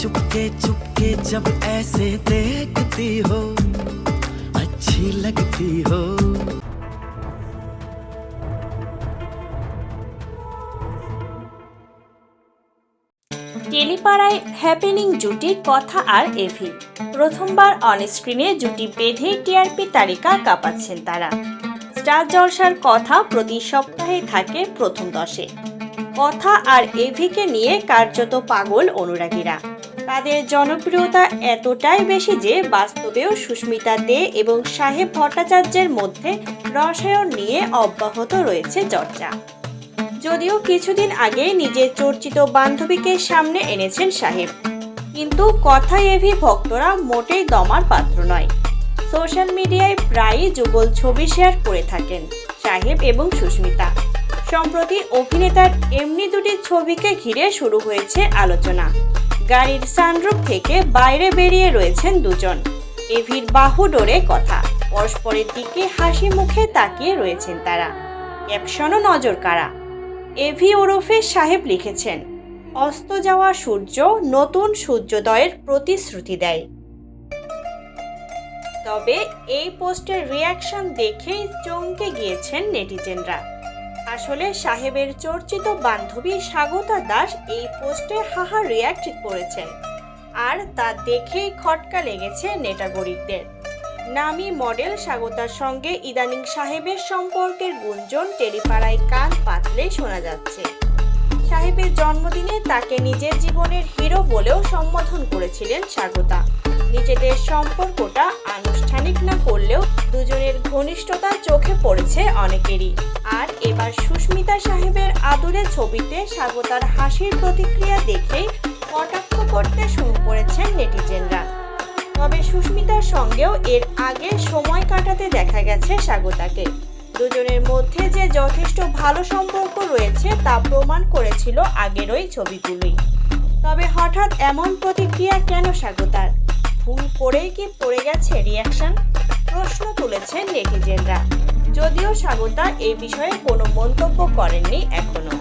चुपके चुपके जब ऐसे देखती हो अच्छी लगती हो টেলিপাড়ায় হ্যাপেনিং জুটি কথা আর এভি প্রথমবার অনস্ক্রিনে জুটি বেঁধে টিআরপি তালিকা কাঁপাচ্ছেন তারা স্টার জলসার কথা প্রতি সপ্তাহে থাকে প্রথম দশে কথা আর এভিকে নিয়ে কার্যত পাগল অনুরাগীরা তাদের জনপ্রিয়তা এতটাই বেশি যে বাস্তবেও সুস্মিতা দে এবং সাহেব ভট্টাচার্যের মধ্যে রসায়ন নিয়ে অব্যাহত রয়েছে চর্চা। যদিও কিছুদিন আগে নিজের চর্চিত বান্ধবীকে সামনে এনেছেন সাহেব। কিন্তু কথায় এভি ভক্তরা মোটেই দমার পাত্র নয়। সোশ্যাল মিডিয়ায় প্রায়ই যুগল ছবি শেয়ার করে থাকেন সাহেব এবং সুস্মিতা। সম্প্রতি অভিনেতার এমনি দুটি ছবিকে ঘিরে শুরু হয়েছে আলোচনা। গাড়ির সানরুফ থেকে বাইরে বেরিয়ে রয়েছেন দুজন। এভির বাহু ডোরে কথা। পরস্পরের দিকে হাসি মুখে তাকিয়ে রয়েছেন তারা। ক্যাপশনও নজর কাড়া। এভি ওরফে সাহেব লিখেছেন, অস্ত যাওয়া সূর্য নতুন সূর্যোদয়ের প্রতিশ্রুতি দেয়। তবে এই পোস্টের রিয়াকশন দেখেই চমকে গিয়েছেন নেটিজেনরা। আসলে সাহেবের চর্চিত বান্ধবী স্বাগতা দাস এই পোস্টে হাহা রিয়াক্ট করেছেন আর তা দেখেই খটকা লেগেছে নেটাগরিকদের নামি মডেল স্বাগতার সঙ্গে ইদানিং সাহেবের সম্পর্কের গুঞ্জন টেলিপাড়ায় কান পাতলে শোনা যাচ্ছে। সাহেবের জন্মদিনে তাকে নিজের জীবনের হিরো বলেও সম্বোধন করেছিলেন স্বাগতা। নিজেদের সম্পর্কটা আনুষ্ঠানিক না করলেও দুজনের ঘনিষ্ঠতা চোখে পড়েছে অনেকেরই। আর এবার সুস্মিতা সাহেবের আদুরে ছবিতে স্বাগতার হাসির প্রতিক্রিয়া দেখেই কটাক্ষ করতে শুরু করেছেন নেটিজেনরা। তবে সুস্মিতার সঙ্গেও এর আগে সময় কাটাতে দেখা গেছে স্বাগতাকে। দুজনের মধ্যে যে যথেষ্ট ভালো সম্পর্ক রয়েছে তা প্রমাণ করেছিল আগের ওই ছবিগুলোই তবে হঠাৎ এমন প্রতিক্রিয়া কেন স্বাগতার? ভুল করেই কি পড়ে গেছে রিয়াকশন? প্রশ্ন তুলেছেন নেটিজেনরা। যদিও সাগতা এই বিষয়ে কোনো মন্তব্য করেননি এখনও।